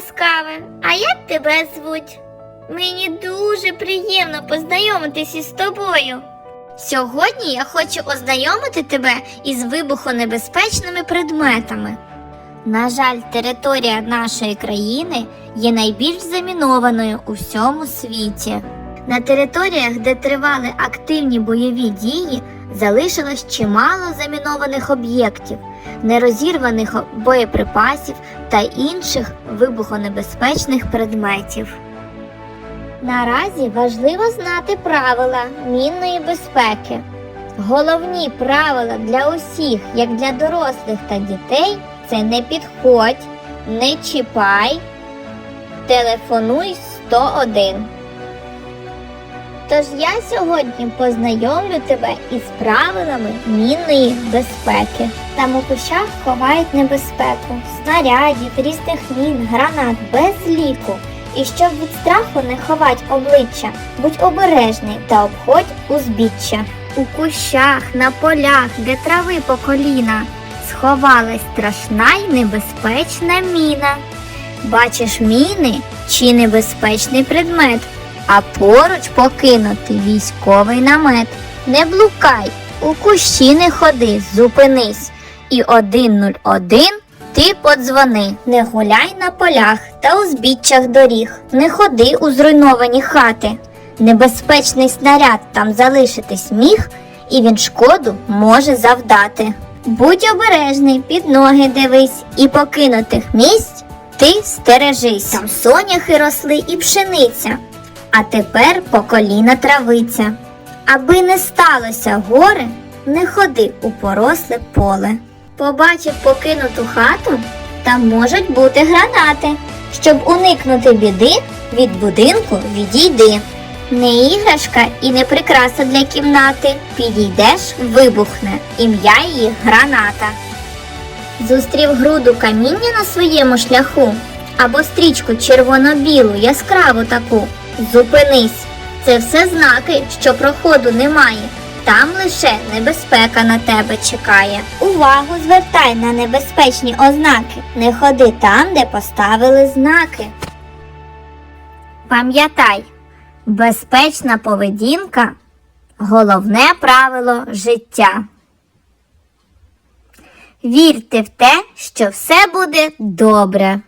справи. А як тебе звуть? Мені дуже приємно познайомитися із тобою. Сьогодні я хочу ознайомити тебе із вибухонебезпечними предметами. На жаль, територія нашої країни є найбільш замінованою у всьому світі. На територіях, де тривали активні бойові дії, залишилось чимало замінованих об'єктів, нерозірваних боєприпасів та інших вибухонебезпечних предметів. Наразі важливо знати правила мінної безпеки. Головні правила для усіх, як для дорослих та дітей, це не підходь, не чіпай, телефонуй 101. Тож я сьогодні познайомлю тебе із правилами мінної безпеки. Там у кущах ховають небезпеку, снарядів, різних мін, гранат без ліку. І щоб від страху не ховать обличчя, будь обережний та обходь узбіччя. У кущах, на полях, де трави по коліна, сховалась страшна й небезпечна міна. Бачиш міни чи небезпечний предмет, а поруч покинути військовий намет. Не блукай, у кущі не ходи, зупинись. І 101 ти подзвони, не гуляй на полях та узбіччях доріг, не ходи у зруйновані хати. Небезпечний снаряд там залишитись міг, і він шкоду може завдати. Будь обережний, під ноги дивись, і покинутих місць ти стережись. Там соняхи росли і пшениця, а тепер по коліна травиця. Аби не сталося горе, не ходи у поросле поле. Побачив покинуту хату, там можуть бути гранати. Щоб уникнути біди, від будинку відійди. Не іграшка і не прикраса для кімнати. Підійдеш, вибухне, ім'я її граната. Зустрів груду каміння на своєму шляху або стрічку червоно-білу, яскраву таку. Зупинись. Це все знаки, що проходу немає. Там лише небезпека на тебе чекає. Увагу звертай на небезпечні ознаки. Не ходи там, де поставили знаки. Пам'ятай, безпечна поведінка головне правило життя. Вірте в те, що все буде добре.